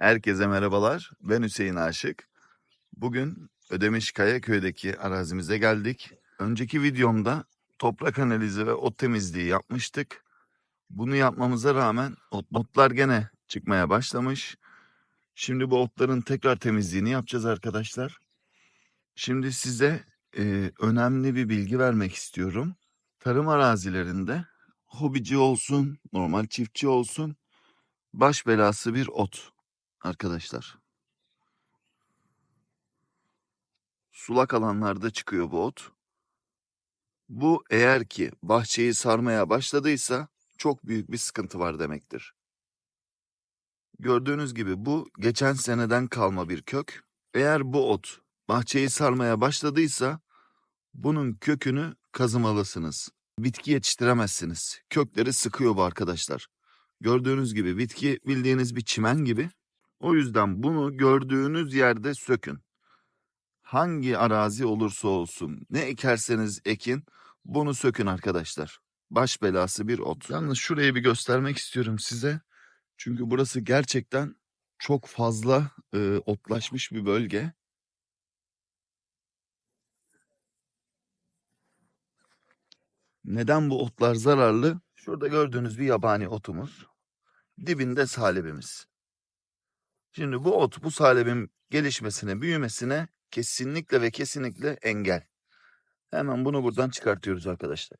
Herkese merhabalar. Ben Hüseyin Aşık. Bugün Ödemiş Kayaköy'deki arazimize geldik. Önceki videomda toprak analizi ve ot temizliği yapmıştık. Bunu yapmamıza rağmen ot- otlar gene çıkmaya başlamış. Şimdi bu otların tekrar temizliğini yapacağız arkadaşlar. Şimdi size e, önemli bir bilgi vermek istiyorum. Tarım arazilerinde hobici olsun, normal çiftçi olsun baş belası bir ot arkadaşlar. Sulak alanlarda çıkıyor bu ot. Bu eğer ki bahçeyi sarmaya başladıysa çok büyük bir sıkıntı var demektir. Gördüğünüz gibi bu geçen seneden kalma bir kök. Eğer bu ot bahçeyi sarmaya başladıysa bunun kökünü kazımalısınız. Bitki yetiştiremezsiniz. Kökleri sıkıyor bu arkadaşlar. Gördüğünüz gibi bitki bildiğiniz bir çimen gibi. O yüzden bunu gördüğünüz yerde sökün. Hangi arazi olursa olsun, ne ekerseniz ekin, bunu sökün arkadaşlar. Baş belası bir ot. Yalnız şurayı bir göstermek istiyorum size. Çünkü burası gerçekten çok fazla e, otlaşmış bir bölge. Neden bu otlar zararlı? Şurada gördüğünüz bir yabani otumuz. Dibinde salebimiz. Şimdi bu ot bu salebin gelişmesine, büyümesine kesinlikle ve kesinlikle engel. Hemen bunu buradan çıkartıyoruz arkadaşlar.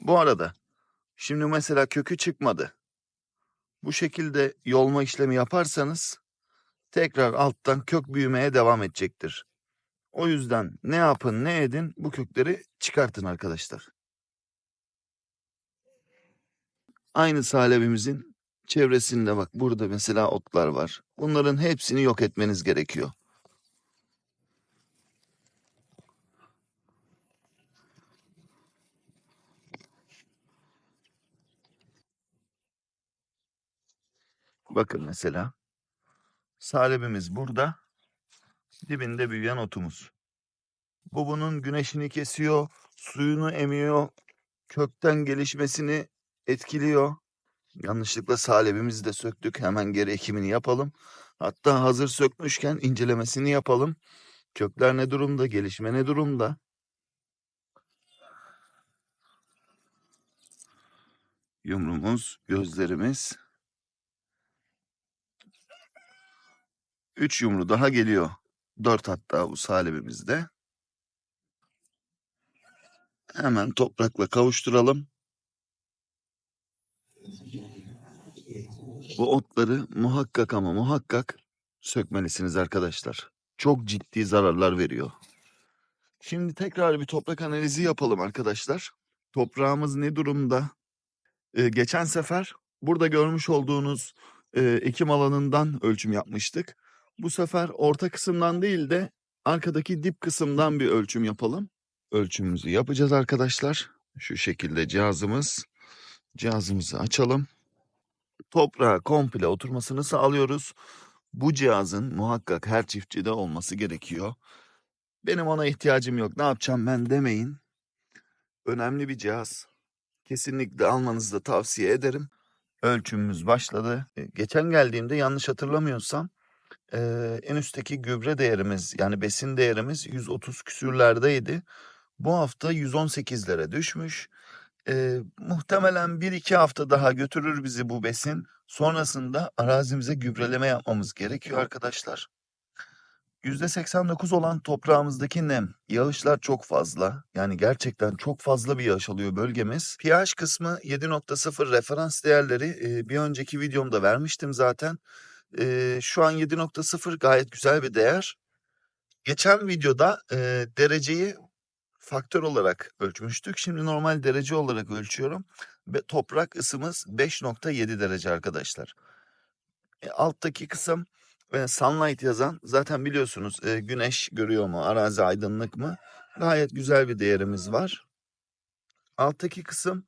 Bu arada şimdi mesela kökü çıkmadı. Bu şekilde yolma işlemi yaparsanız tekrar alttan kök büyümeye devam edecektir. O yüzden ne yapın ne edin bu kökleri çıkartın arkadaşlar. Aynı salebimizin çevresinde bak burada mesela otlar var. Bunların hepsini yok etmeniz gerekiyor. Bakın mesela salebimiz burada. Dibinde büyüyen otumuz. Bu bunun güneşini kesiyor, suyunu emiyor, kökten gelişmesini etkiliyor. Yanlışlıkla salebimizi de söktük. Hemen geri ekimini yapalım. Hatta hazır sökmüşken incelemesini yapalım. Kökler ne durumda, gelişme ne durumda? Yumruğumuz, gözlerimiz. Üç yumru daha geliyor. Dört hatta bu salebimizde. Hemen toprakla kavuşturalım. Bu otları muhakkak ama muhakkak sökmelisiniz arkadaşlar. Çok ciddi zararlar veriyor. Şimdi tekrar bir toprak analizi yapalım arkadaşlar. Toprağımız ne durumda? Ee, geçen sefer burada görmüş olduğunuz e, ekim alanından ölçüm yapmıştık. Bu sefer orta kısımdan değil de arkadaki dip kısımdan bir ölçüm yapalım. Ölçümümüzü yapacağız arkadaşlar. Şu şekilde cihazımız. Cihazımızı açalım. Toprağa komple oturmasını sağlıyoruz. Bu cihazın muhakkak her çiftçide olması gerekiyor. Benim ona ihtiyacım yok. Ne yapacağım ben demeyin. Önemli bir cihaz. Kesinlikle almanızı da tavsiye ederim. Ölçümümüz başladı. E, Geçen geldiğimde yanlış hatırlamıyorsam e, en üstteki gübre değerimiz yani besin değerimiz 130 küsürlerdeydi. Bu hafta 118'lere düşmüş. E, muhtemelen 1-2 hafta daha götürür bizi bu besin. Sonrasında arazimize gübreleme yapmamız gerekiyor arkadaşlar. %89 olan toprağımızdaki nem, yağışlar çok fazla. Yani gerçekten çok fazla bir yağış alıyor bölgemiz. pH kısmı 7.0 referans değerleri e, bir önceki videomda vermiştim zaten. E, şu an 7.0 gayet güzel bir değer. Geçen videoda e, dereceyi faktör olarak ölçmüştük. Şimdi normal derece olarak ölçüyorum. Ve toprak ısımız 5.7 derece arkadaşlar. E, alttaki kısım e, sunlight yazan zaten biliyorsunuz e, güneş görüyor mu, arazi aydınlık mı? Gayet güzel bir değerimiz var. Alttaki kısım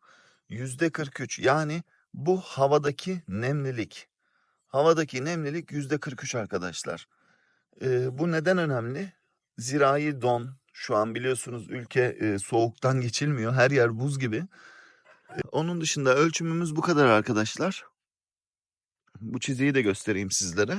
yüzde 43 yani bu havadaki nemlilik. Havadaki nemlilik yüzde 43 arkadaşlar. E, bu neden önemli? Zirai don şu an biliyorsunuz ülke e, soğuktan geçilmiyor. Her yer buz gibi. E, onun dışında ölçümümüz bu kadar arkadaşlar. Bu çiziyi de göstereyim sizlere.